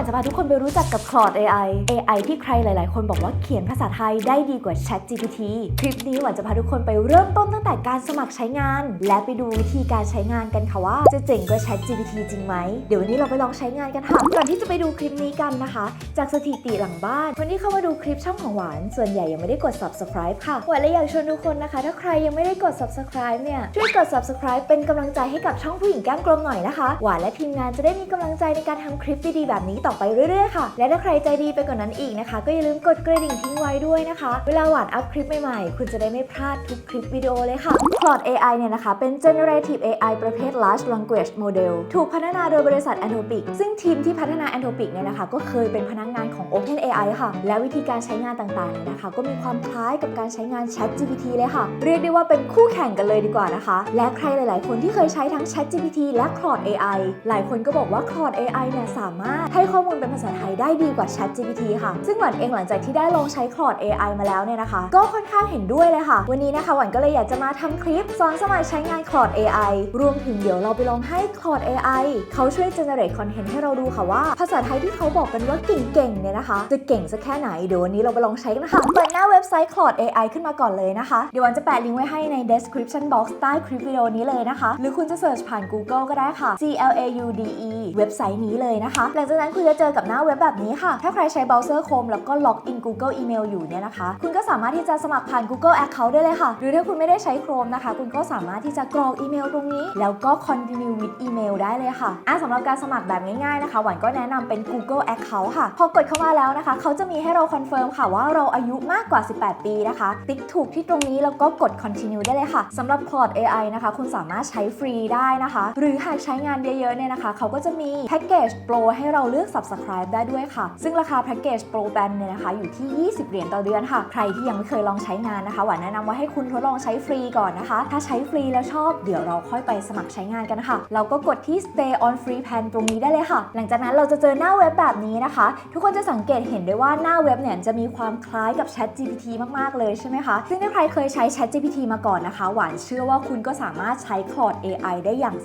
วันจะพาทุกคนไปรู้จักกับ Claude AI AI ที่ใครหลาย ๆ คนบอกว่าเขียนภาษาไทยได้ดีกว่า Chat GPT คลิปนี้หวันจะพาทุกคนไปเริ่มต้นตั้งแต่การสมัครใช้งาน และไปดูวิธีการใช้งานกันค่ะว่า จะเจ๋งกว่า Chat GPT จริงไหม เดี๋ยววันนี้เราไปลองใช้งานกันค่ะก่อนที่จะไปดูคลิปนี้กันนะคะ จากสถิติหลังบ้านคนที่เข้ามาดูคลิปช่องของหวาน ส่วนใหญ่ยังไม่ได้กด subscribe ค่ะหวานเลยอยากชวนทุกคนนะคะ ถ้าใครยังไม่ได้กด subscribe เนี่ยช่วยกด subscribe เป็นกำลังใจให้กับช่องผู้หญิงแก้มกลมหน่อยนะคะหวานและทีมงานจะได้มีกำลังใจในการทำคลิปดีๆแบบนี้ต่อไปเรื่อยๆค่ะ และถ้าใครใจดีไปกว่านนั้นอีกนะคะ ก็อย่าลืมกดกระดิ่งทิ้งไว้ด้วยนะคะ เวลาหวานอัพคลิปใหม่ๆ คุณจะได้ไม่พลาดทุกคลิปวิดีโอเลยค่ะ Claude AI เนี่ยนะคะ เป็น generative AI ประเภท large language model ถูกพัฒนาโดยบริษัท Anthropic ซึ่งทีมที่พัฒนา Anthropic เนี่ยนะคะ ก็เคยเป็นพนักงานของ Open AI ค่ะ และวิธีการใช้งานต่างๆเนี่ยนะคะ ก็มีความคล้ายกับการใช้งาน Chat GPT เลยค่ะ เรียกได้ว่าเป็นคู่แข่งกันเลยดีกว่านะคะ และใครหลาย ๆ คนที่เคยใช้ทั้ง Chat GPT และ Claude AI หลายคนก็บอกว่า Claude AI เนี่ยสามารถให้ข้อมูลเป็นภาษาไทยได้ดีกว่า Chat GPT ค่ะ ซึ่งหวันเองหลังจากที่ได้ลองใช้ Claude AI มาแล้วเนี่ยนะคะ ก็ค่อนข้างเห็นด้วยเลยค่ะ วันนี้นะคะหวันก็เลยอยากจะมาทำคลิปสอนสมัครใช้งาน Claude AI รวมถึงเดี๋ยวเราไปลองให้ Claude AI เขาช่วย generate content ให้เราดูค่ะว่า ภาษาไทยที่เขาบอกกันว่าเก่งๆเนี่ยนะคะ จะเก่งสักแค่ไหนเดี๋ยววันนี้เราไปลองใช้กันนะคะเปิดหน้าเว็บไซต์ Claude AI ขึ้นมาก่อนเลยนะคะ เดี๋ยววันจะแปะลิงก์ไว้ให้ใน description box ใต้คลิปวิดีโอนี้เลยนะคะ หรือคุณจะเสิร์ชผ่าน Google ก็ได้ค่ะ C L A U D E เว็บไซต์นี้เลยนะคะ หลังจากนั้นคุณจะเจอกับหน้าเว็บแบบนี้ค่ะ ถ้าใครใช้เบราว์เซอร์ Chrome แล้วก็ล็อกอิน Google Email อยู่เนี่ยนะคะ คุณก็สามารถที่จะสมัครผ่าน Google Account ได้เลยค่ะ หรือถ้าคุณไม่ได้ใช้ Chrome นะคะ คุณก็สามารถที่จะกรอกอีเมลตรงนี้ แล้วก็ continue with email ได้เลยค่ะอะสำหรับการสมัครแบบง่ายๆนะคะ หวันก็แนะนำเป็น Google Account ค่ะ พอกดเข้ามาแล้วนะคะ เขาจะมีให้เราคอนเฟิร์มค่ะว่าเราอายุมากกว่า 18 ปีนะคะ ติ๊กถูกที่ตรงนี้แล้วก็กด continue ได้เลยค่ะสำหรับ Claude AI นะคะ คุณสามารถใช้ฟรีได้นะคะ หรือหากใช้งานเยอะๆเนี่ยนะคะ เขาก็จะมีแพ็กเกจโปรให้เราเลือก subscribe ได้ด้วยค่ะ ซึ่งราคาแพ็กเกจโปรแบนเนี่ยนะคะอยู่ที่ 20 เหรียญต่อเดือนค่ะ ใครที่ยังไม่เคยลองใช้งานนะคะหวานแนะนำว่าให้คุณทดลองใช้ฟรีก่อนนะคะ ถ้าใช้ฟรีแล้วชอบเดี๋ยวเราค่อยไปสมัครใช้งานกันค่ะ เราก็กดที่ stay on free plan ตรงนี้ได้เลยค่ะ หลังจากนั้นเราจะเจอหน้าเว็บแบบนี้นะคะ ทุกคนจะสังเกตเห็นได้ว่าหน้าเว็บเนี่ยจะมีความคล้ายกับ Chat GPT มากๆเลยใช่ไหมคะ ซึ่งถ้าใครเคยใช้ Chat GPT มาก่อนนะคะ หวานเชื่อว่าคุณก็สามารถใช้ Claude AI ได้อย่าง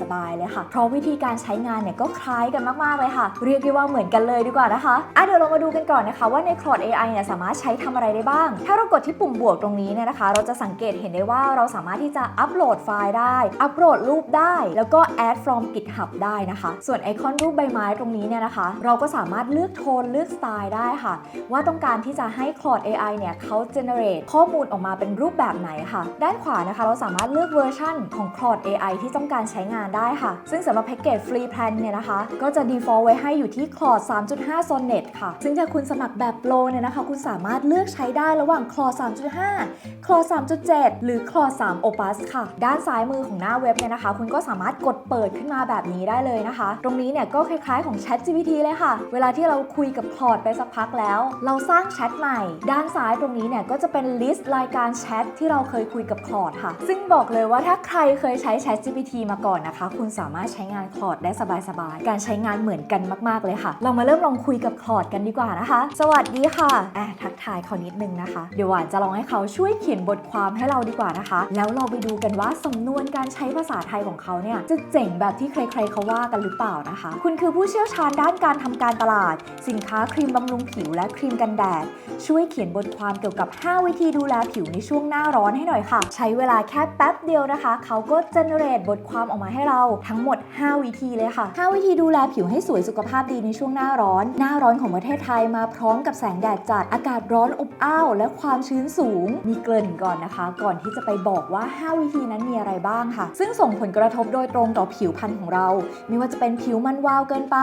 สบายๆเลยค่ะ เพราะวิธีการใช้งานเนี่ยก็คล้ายกันมากๆเลยค่ะเรีียกได้ว่าเหมือนกันเลยดีกว่านะคะอะเดี๋ยวเรามาดูกันก่อนนะคะว่าใน Claude AI เนี่ยสามารถใช้ทำอะไรได้บ้าง ถ้าเรากดที่ปุ่มบวกตรงนี้เนี่ยนะคะ เราจะสังเกตเห็นได้ว่าเราสามารถที่จะอัปโหลดไฟล์ได้ อัปโหลดรูปได้ แล้วก็ add from GitHub ได้นะคะ ส่วนไอคอนรูปใบไม้ตรงนี้เนี่ยนะคะ เราก็สามารถเลือกโทนเลือกสไตล์ได้ค่ะ ว่าต้องการที่จะให้ Claude AI เนี่ยเขา generate ข้อมูลออกมาเป็นรูปแบบไหนค่ะ ด้านขวานะคะ เราสามารถเลือกเวอร์ชันของ Claude AI ที่ต้องการใช้งานได้ค่ะ ซึ่งสำหรับแพ็กเกจฟรีแพลนเนี่ยนะคะ ก็จะ default ไว้ให้อยู่อยู่ที่ Claude 3.5 Sonnet ค่ะ ซึ่งถ้าคุณสมัครแบบโปรเนี่ยนะคะ คุณสามารถเลือกใช้ได้ระหว่าง Claude 3.5 Claude 3.7 หรือ Claude 3 Opus ค่ะ ด้านซ้ายมือของหน้าเว็บเนี่ยนะคะ คุณก็สามารถกดเปิดขึ้นมาแบบนี้ได้เลยนะคะ ตรงนี้เนี่ยก็คล้ายๆของ Chat GPT เลยค่ะ เวลาที่เราคุยกับ Claude ไปสักพักแล้ว เราสร้างแชทใหม่ ด้านซ้ายตรงนี้เนี่ยก็จะเป็นลิสต์รายการแชทที่เราเคยคุยกับ Claude ค่ะ ซึ่งบอกเลยว่าถ้าใครเคยใช้ Chat GPT มาก่อนนะคะ คุณสามารถใช้งาน Claude ได้สบายๆ การใช้งานเหมือนกันมากๆเลยค่ะ เรามาเริ่มลองคุยกับ Claude กันดีกว่านะคะ สวัสดีค่ะแอะทักทายเขานิดนึงนะคะ เดี๋ยวหวานจะลองให้เขาช่วยเขียนบทความให้เราดีกว่านะคะ แล้วเราไปดูกันว่าสำนวนการใช้ภาษาไทยของเขาเนี่ยจะเจ๋งแบบที่ใคร ๆเขาว่ากันหรือเปล่านะคะ คุณคือผู้เชี่ยวชาญด้านการทำการตลาด สินค้าครีมบำรุงผิวและครีมกันแดด ช่วยเขียนบทความเกี่ยวกับ 5 วิธีดูแลผิวในช่วงหน้าร้อนให้หน่อยค่ะ ใช้เวลาแค่แป๊บเดียวนะคะ เขาก็เจเนเรตบทความออกมาให้เราทั้งหมด 5 วิธีเลยค่ะ 5 วิธีดูแลผิวให้สวยสุขภาพดีในช่วงหน้าร้อน หน้าร้อนของประเทศไทยมาพร้อมกับแสงแดดจัดอากาศร้อนอบอ้าวและความชื้นสูง มีเกริ่นก่อนนะคะ ก่อนที่จะไปบอกว่า 5 วิธีนั้นมีอะไรบ้างค่ะ ซึ่งส่งผลกระทบโดยตรงต่อผิวพรรณของเรา ไม่ว่าจะเป็นผิวมันวาวเกินไป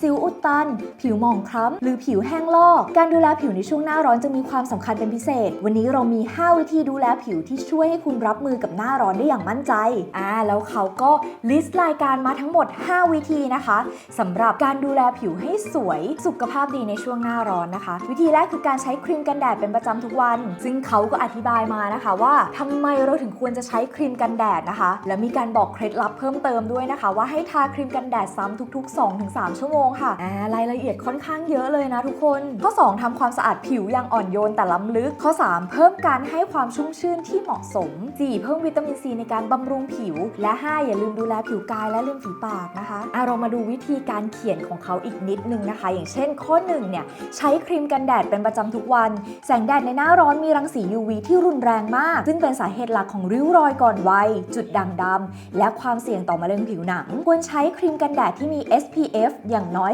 สิวอุดตัน ผิวหมองคล้ำหรือผิวแห้งลอก การดูแลผิวในช่วงหน้าร้อนจะมีความสำคัญเป็นพิเศษ วันนี้เรามี 5 วิธีดูแลผิวที่ช่วยให้คุณรับมือกับหน้าร้อนได้อย่างมั่นใจอ่าแล้วเขาก็ลิสต์รายการมาทั้งหมด 5 วิธีนะคะสำหรับการดูแลผิวให้สวย สุขภาพดีในช่วงหน้าร้อนนะคะ วิธีแรกคือการใช้ครีมกันแดดเป็นประจำทุกวัน ซึ่งเขาก็อธิบายมานะคะว่าทำไมเราถึงควรจะใช้ครีมกันแดดนะคะ และมีการบอกเคล็ดลับเพิ่มเติมด้วยนะคะ ว่าให้ทาครีมกันแดดซ้ำทุก ๆ 2-3 ชั่วโมงค่ะอ่ารายละเอียดค่อนข้างเยอะเลยนะทุกคน ข้อ 2ทำความสะอาดผิวอย่างอ่อนโยนแต่ล้ำลึก ข้อ 3 เพิ่มการให้ความชุ่มชื่นที่เหมาะสม 4 เพิ่มวิตามินซีในการบำรุงผิว และ 5 อย่าลืมดูแลผิวกายและริมฝีปากนะคะอะเรามาดูวิธีการเขียนของเขาเขาอีกนิดนึงนะคะ อย่างเช่นข้อ1เนี่ยใช้ครีมกันแดดเป็นประจำทุกวัน แสงแดดในหน้าร้อนมีรังสี UV ที่รุนแรงมาก ซึ่งเป็นสาเหตุหลักของริ้วรอยก่อนวัย จุดด่างดำและความเสี่ยงต่อมะเร็งผิวหนัง ควรใช้ครีมกันแดดที่มี SPF อย่างน้อย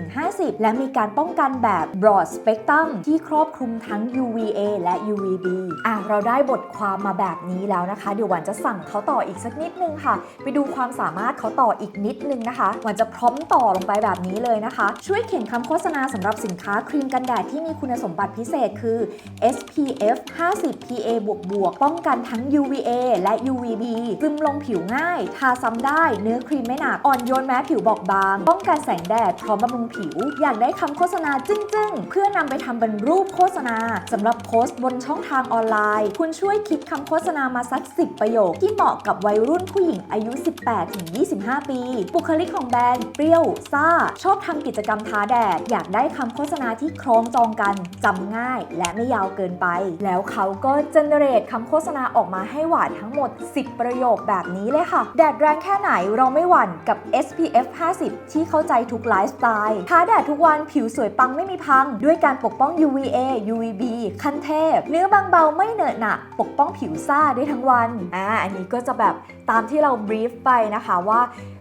30-50 และมีการป้องกันแบบ broad spectrum ที่ครอบคลุมทั้ง UVA และ UVB อะเราได้บทความมาแบบนี้แล้วนะคะ เดี๋ยวหวันจะสั่งเขาต่ออีกสักนิดนึงค่ะ ไปดูความสามารถเขาต่ออีกนิดนึงนะคะหวันจะพร้อมต่อลงไปแบบนี้เลยนะคะ ช่วยเขียนคำโฆษณาสำหรับสินค้าครีมกันแดดที่มีคุณสมบัติพิเศษคือ SPF 50 PA บวกบวกป้องกันทั้ง UVA และ UVB ซึมลงผิวง่าย ทาซ้ำได้ เนื้อครีมไม่หนัก อ่อนโยนแม้ผิวบอบบาง ป้องกันแสงแดดพร้อมบำรุงผิว อยากได้คำโฆษณาจึ้งๆ เพื่อนำไปทำเป็นรูปโฆษณาสำหรับโพสต์บนช่องทางออนไลน์ คุณช่วยคิดคำโฆษณามาสัก 10 ประโยค ที่เหมาะกับวัยรุ่นผู้หญิงอายุ 18-25 ปี บุคลิกของแบรนด์เปรี้ยว ซ่าชอบทำกิจกรรมท้าแดด อยากได้คำโฆษณาที่คล้องจองกันจำง่ายและไม่ยาวเกินไป แล้วเขาก็เจเนเรตคำโฆษณาออกมาให้หวานทั้งหมด 10 ประโยคแบบนี้เลยค่ะ แดดแรงแค่ไหนเราไม่หวั่นกับ SPF 50 ที่เข้าใจทุกไลฟ์สไตล์ท้าแดดทุกวันผิวสวยปังไม่มีพัง ด้วยการปกป้อง UVA UVB ขั้นเทพ เนื้อบางเบาไม่เหนอะหนะปกป้องผิวซ่าได้ทั้งวันอ่าอันนี้ก็จะแบบตามที่เราบรีฟไปนะคะว่า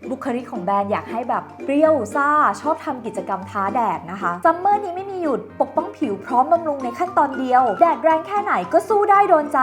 บุคลิกของแบรนด์อยากให้แบบเปรี้ยวซ่า ชอบทำกิจกรรมท้าแดดนะคะซัมเมอร์นี้ไม่มีหยุดปกป้องผิวพร้อมบำรุงในขั้นตอนเดียว แดดแรงแค่ไหนก็สู้ได้โดนใจ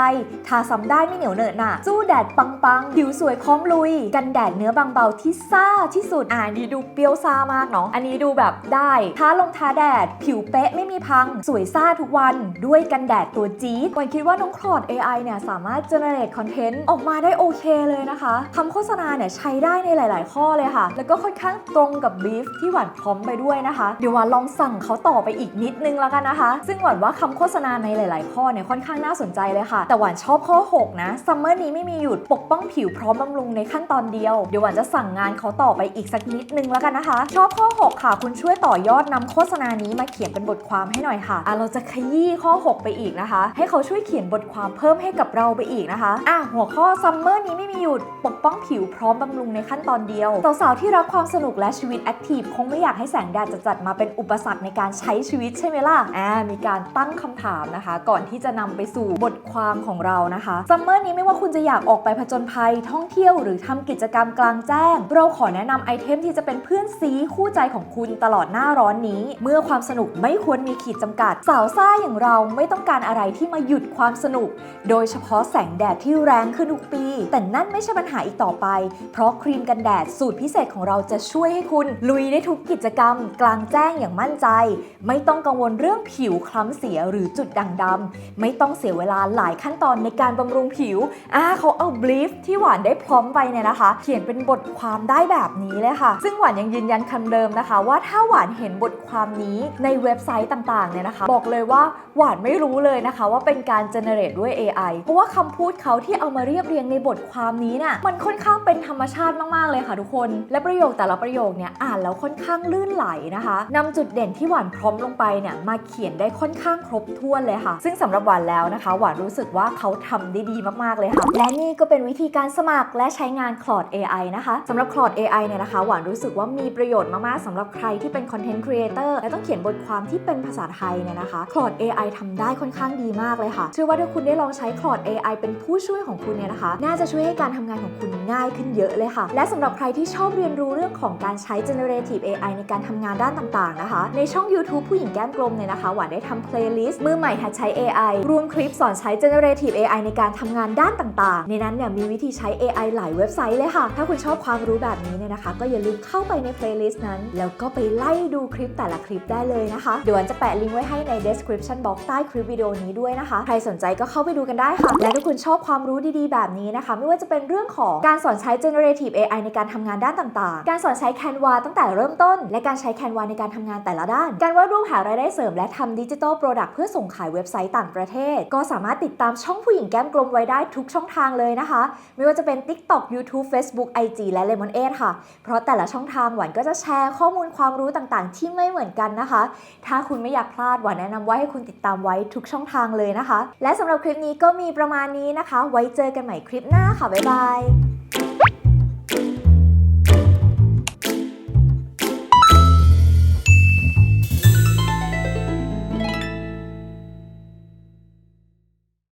ทาซ้ำได้ไม่เหนียวเหนอะหนะสู้แดดปังๆผิวสวยพร้อมลุย กันแดดเนื้อบางเบาที่ซ่าที่สุดอ่านี่ดูเปรี้ยวซ่ามากเนาะอันนี้ดูแบบได้ท้าลงท้าแดด ผิวเป๊ะไม่มีพัง สวยซ่าทุกวัน ด้วยกันแดดตัวจี๊ดวันคิดว่าน้องคลอด AI เนี่ยสามารถ generate content ออกมาได้โอเคเลยนะคะคำโฆษณาเนี่ยใช้ได้ในหลายข้อเลยค่ะ แล้วก็ค่อนข้างตรงกับบีฟที่หวานพร้อมไปด้วยนะคะ เดี๋ยวหวานลองสั่งเขาต่อไปอีกนิดนึงแล้วกันนะคะ ซึ่งหวานว่าคำโฆษณาในหลาย ๆ ข้อเนี่ยค่อนข้างน่าสนใจเลยค่ะ แต่หวานชอบข้อ 6 นะซัมเมอร์นี้ไม่มีหยุดปกป้องผิวพร้อมบำรุงในขั้นตอนเดียว เดี๋ยวหวานจะสั่งงานเขาต่อไปอีกสักนิดนึงแล้วกันนะคะ ชอบข้อ 6 ค่ะ คุณช่วยต่อยอดนำโฆษณานี้มาเขียนเป็นบทความให้หน่อยค่ะอะเราจะขยี้ข้อ 6 ไปอีกนะคะ ให้เขาช่วยเขียนบทความเพิ่มให้กับเราไปอีกนะคะอะหัวข้อซัมเมอร์นี้ไม่มีหยุดปกป้องผิวพร้อมบำรุงในขั้นตอนเดียวสาวๆที่รักความสนุกและชีวิตแอคทีฟคงไม่อยากให้แสงแดดจะจัดมาเป็นอุปสรรคในการใช้ชีวิตใช่ไหมล่ะอ่ามีการตั้งคำถามนะคะ ก่อนที่จะนำไปสู่บทความของเรานะคะซัมเมอร์นี้ไม่ว่าคุณจะอยากออกไปผจญภัยท่องเที่ยวหรือทำกิจกรรมกลางแจ้ง เราขอแนะนำไอเทมที่จะเป็นเพื่อนซีคู่ใจของคุณตลอดหน้าร้อนนี้ เมื่อความสนุกไม่ควรมีขีดจำกัด สาวซ่าอย่างเราไม่ต้องการอะไรที่มาหยุดความสนุก โดยเฉพาะแสงแดดที่แรงขึ้นทุกปี แต่นั่นไม่ใช่ปัญหาอีกต่อไป เพราะครีมกันแดดสูตรพิเศษของเราจะช่วยให้คุณลุยได้ทุกกิจกรรม กลางแจ้งอย่างมั่นใจ ไม่ต้องกังวลเรื่องผิวคล้ำเสียหรือจุดด่างดำไม่ต้องเสียเวลาหลายขั้นตอนในการบำรุงผิวอ่าเขาเอาบลีฟที่หวานได้พร้อมไปเนี่ยนะคะ เขียนเป็นบทความได้แบบนี้เลยค่ะ ซึ่งหวานยังยืนยันคำเดิมนะคะ ว่าถ้าหวานเห็นบทความนี้ในเว็บไซต์ต่างๆเนี่ยนะคะ บอกเลยว่าหวานไม่รู้เลยนะคะ ว่าเป็นการเจเนเรตด้วย AI เพราะว่าคำพูดเขาที่เอามาเรียบเรียงในบทความนี้น่ะมันค่อนข้างเป็นธรรมชาติมากๆเลยค่ะทุกคน และประโยคแต่ละประโยคเนี่ยอ่านแล้วค่อนข้างลื่นไหลนะคะนำจุดเด่นที่หวานพร้อมลงไปเนี่ยมาเขียนได้ค่อนข้างครบถ้วนเลยค่ะ ซึ่งสำหรับหวานแล้วนะคะ หวานรู้สึกว่าเขาทำได้ดีมากๆเลยค่ะ และนี่ก็เป็นวิธีการสมัครและใช้งาน Claude AI นะคะสำหรับ Claude AI เนี่ยนะคะ หวานรู้สึกว่ามีประโยชน์มากๆสำหรับใครที่เป็น Content Creator และต้องเขียนบทความที่เป็นภาษาไทยเนี่ยนะคะ Claude AI ทำได้ค่อนข้างดีมากเลยค่ะ เชื่อว่าถ้าคุณได้ลองใช้ Claude AI เป็นผู้ช่วยของคุณเนี่ยนะคะ น่าจะช่วยให้การทำงานของคุณง่ายขึ้นเยอะเลยค่ะ และสำหรับใครที่ชอบเรียนรู้เรื่องของการใช้ generative AI ในการทำงานด้านต่างๆนะคะ ในช่อง YouTube ผู้หญิงแก้มกลมเนี่ยนะคะหวานได้ทำ playlist มือใหม่หัดใช้ AI รวมคลิปสอนใช้ generative AI ในการทำงานด้านต่างๆ ในนั้นเนี่ยมีวิธีใช้ AI หลายเว็บไซต์เลยค่ะ ถ้าคุณชอบความรู้แบบนี้เนี่ยนะคะ ก็อย่าลืมเข้าไปใน playlist นั้น แล้วก็ไปไล่ดูคลิปแต่ละคลิปได้เลยนะคะ เดี๋ยวหวันจะแปะลิงก์ไว้ให้ใน description box ใต้คลิปวิดีโอนี้ด้วยนะคะ ใครสนใจก็เข้าไปดูกันได้ค่ะ และถ้าคุณชอบความรู้ดีๆ แบบนี้นะคะ ไม่ว่าจะเป็นเรื่องของการสอนใช้ generative AI ในการทำงานด้านต่างๆ การสอนใช้ Canva ตั้งแต่เริ่มต้น และการใช้ Canva ในการทำงานแต่ละด้าน การวาดรูปหารายได้เสริม และทำดิจิทัลโปรดักต์เพื่อส่งขายเว็บไซต์ต่างประเทศ ก็สามารถติดตามช่องผู้หญิงแก้มกลมไว้ได้ทุกช่องทางเลยนะคะ ไม่ว่าจะเป็น TikTok YouTube Facebook IG และ Lemon 8ค่ะ เพราะแต่ละช่องทางหวานก็จะแชร์ข้อมูลความรู้ต่างๆ ที่ไม่เหมือนกันนะคะ ถ้าคุณไม่อยากพลาดหวานแนะนำว่าให้คุณติดตามไว้ทุกช่องทางเลยนะคะ และสำหรับคลิปนี้ก็มีประมาณนี้นะคะ ไว้เจอกันใหม่คลิปหน้าค่ะบ๊ายบาย